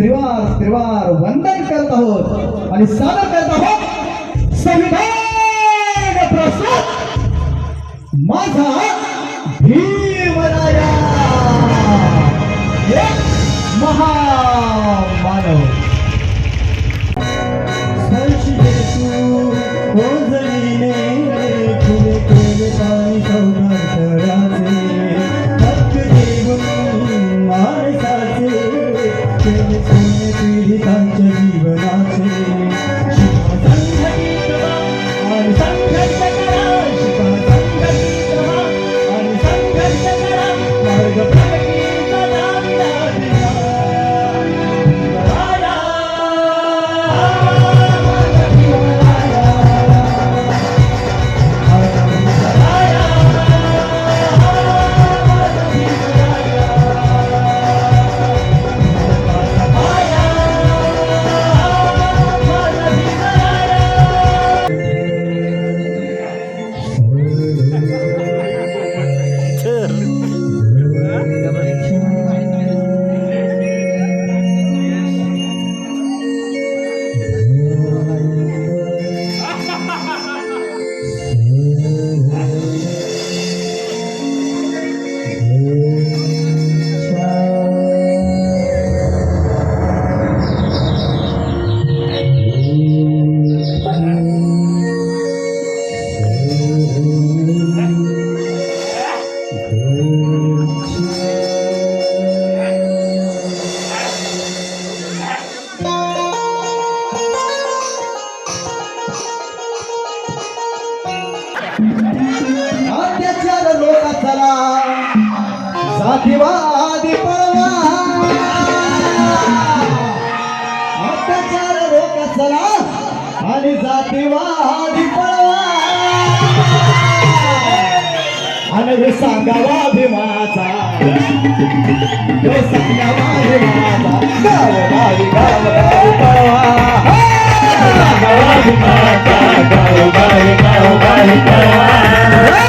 त्रिवार त्रिवार वंदन करत आहोत आणि सादर करत आहोत संविधान प्रस्तुत माझा जातीवादी पळवा अत्याचार लोकांचा आणि जातीवादी पळवा आणि हे सांगावा भीमाचा हे सांगावा भीमाचा गाव गावी गाव गावी पळवा सांगावा भीमाचा गाव गावी गाव गावी पळवा नाही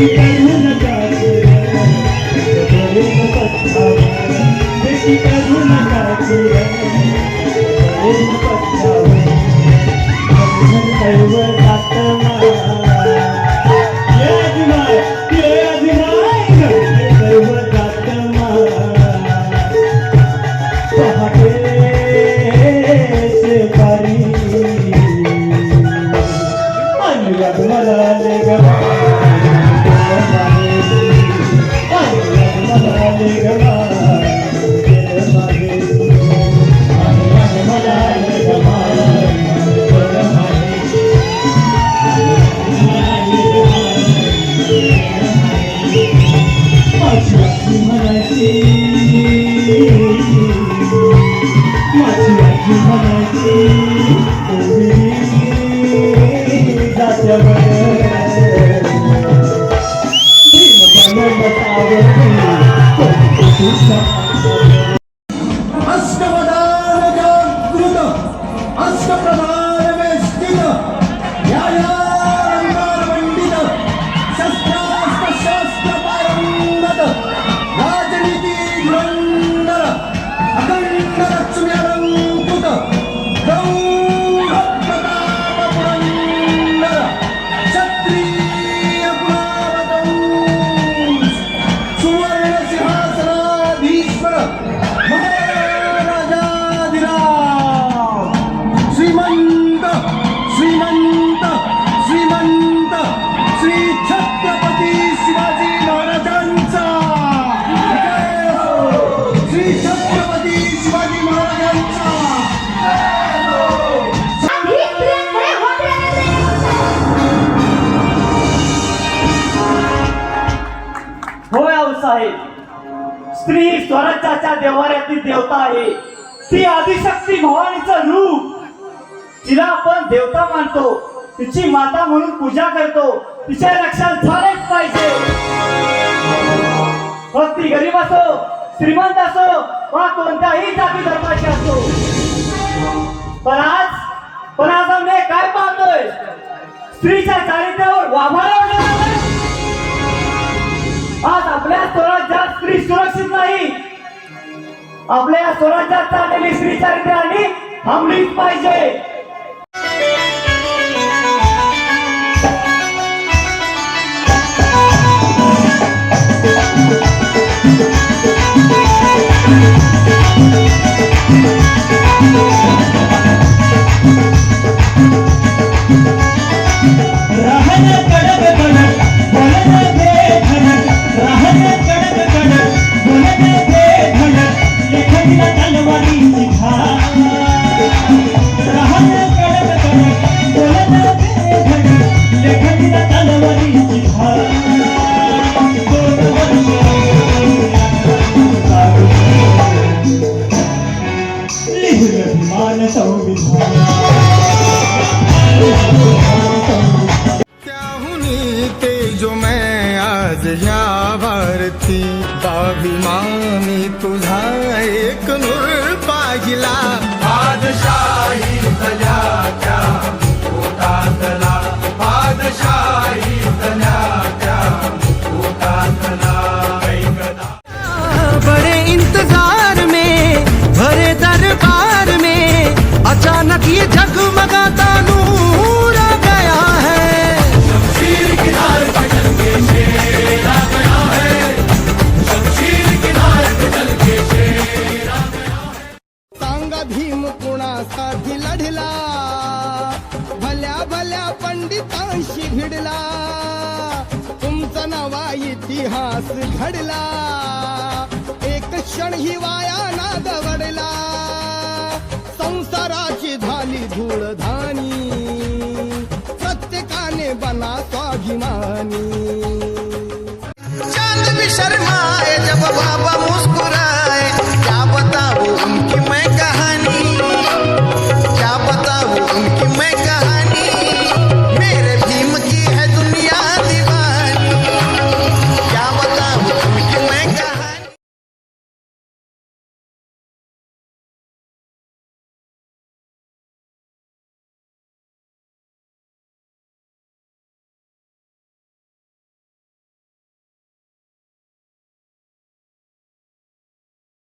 Thank you. Deus, स्त्री स्वराज्याच्या देवाऱ्यातील देवता आहे. ती आदिशक्ती भवानीचं रूप. तिला आपण देवता मानतो. तिची माता म्हणून पूजा करतो. तिच्या लक्षात झालेच पाहिजे. मग ती गरीब असो श्रीमंत असो वा कोणत्याही जाती धर्माची असो. पण आज पण आज आम्ही काय पाहतोय? स्त्रीच्या आपल्या स्वराज्यात चाललेली स्त्री चारित्र्य आणि थांबलीच पाहिजे माझ्या ह्या भारती स्वाभिमानी तुझा इतिहास घडला एक क्षण ही वाया ना दवडला संसाराची झाली धूळधानी प्रत्येकाने बना स्वाभिमानी. शर्मा जब बाबा